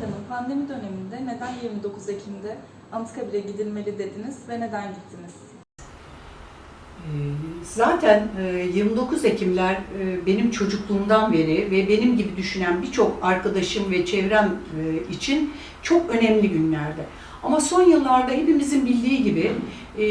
Hanım, pandemi döneminde neden 29 Ekim'de Anıtkabir'e gidilmeli dediniz ve neden gittiniz? Ee, Zaten e, 29 Ekimler e, benim çocukluğumdan beri ve benim gibi düşünen birçok arkadaşım ve çevrem e, için çok önemli günlerdi. Ama son yıllarda hepimizin bildiği gibi e,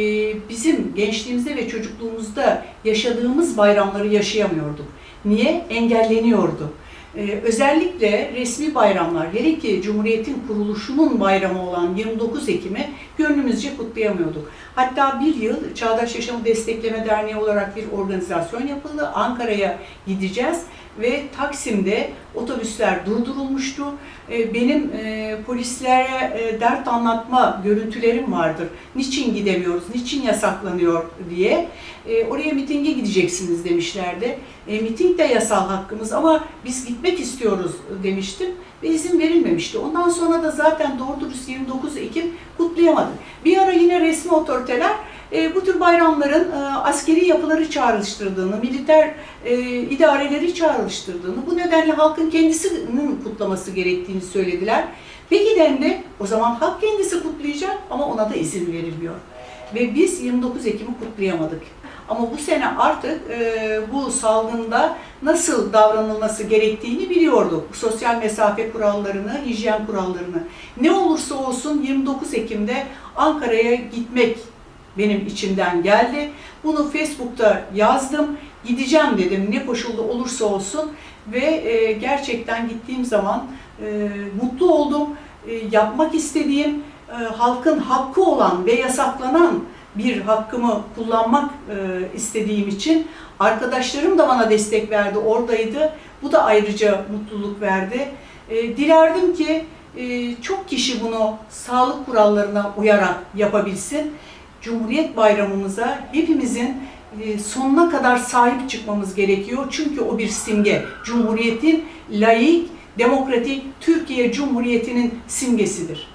bizim gençliğimizde ve çocukluğumuzda yaşadığımız bayramları yaşayamıyorduk. Niye? Engelleniyordu. Ee, özellikle resmi bayramlar, hele ki Cumhuriyet'in kuruluşunun bayramı olan 29 Ekim'i gönlümüzce kutlayamıyorduk. Hatta bir yıl Çağdaş Yaşamı Destekleme Derneği olarak bir organizasyon yapıldı. Ankara'ya gideceğiz ve Taksim'de otobüsler durdurulmuştu. Ee, Benim e, polislere e, dert anlatma görüntülerim vardır. Niçin gidemiyoruz, niçin yasaklanıyor diye. E, Oraya mitinge gideceksiniz demişlerdi. Miting de yasal hakkımız ama biz gitmek istiyoruz demiştim ve izin verilmemişti. Ondan sonra da zaten doğru dürüst 29 Ekim kutlayamadık. Bir ara yine resmi otoriteler e, bu tür bayramların e, askeri yapıları çağrıştırdığını, militer e, idareleri çağrıştırdığını, bu nedenle halkın kendisinin kutlaması gerektiğini söylediler. Peki dendi, o zaman halk kendisi kutlayacak ama ona da izin verilmiyor. Ve biz 29 Ekim'i kutlayamadık. Ama bu sene artık e, bu salgında nasıl davranılması gerektiğini biliyorduk. Sosyal mesafe kurallarını, hijyen kurallarını. Ne olursa olsun 29 Ekim'de Ankara'ya gitmek benim içimden geldi. Bunu Facebook'ta yazdım. Gideceğim dedim ne koşulda olursa olsun ve e, gerçekten gittiğim zaman e, mutlu oldum. E, yapmak istediğim e, halkın hakkı olan ve yasaklanan bir hakkımı kullanmak e, istediğim için arkadaşlarım da bana destek verdi, oradaydı. Bu da ayrıca mutluluk verdi. E, dilerdim ki e, çok kişi bunu sağlık kurallarına uyarak yapabilsin. Cumhuriyet Bayramımıza hepimizin sonuna kadar sahip çıkmamız gerekiyor. Çünkü o bir simge. Cumhuriyetin layık, demokratik Türkiye Cumhuriyeti'nin simgesidir.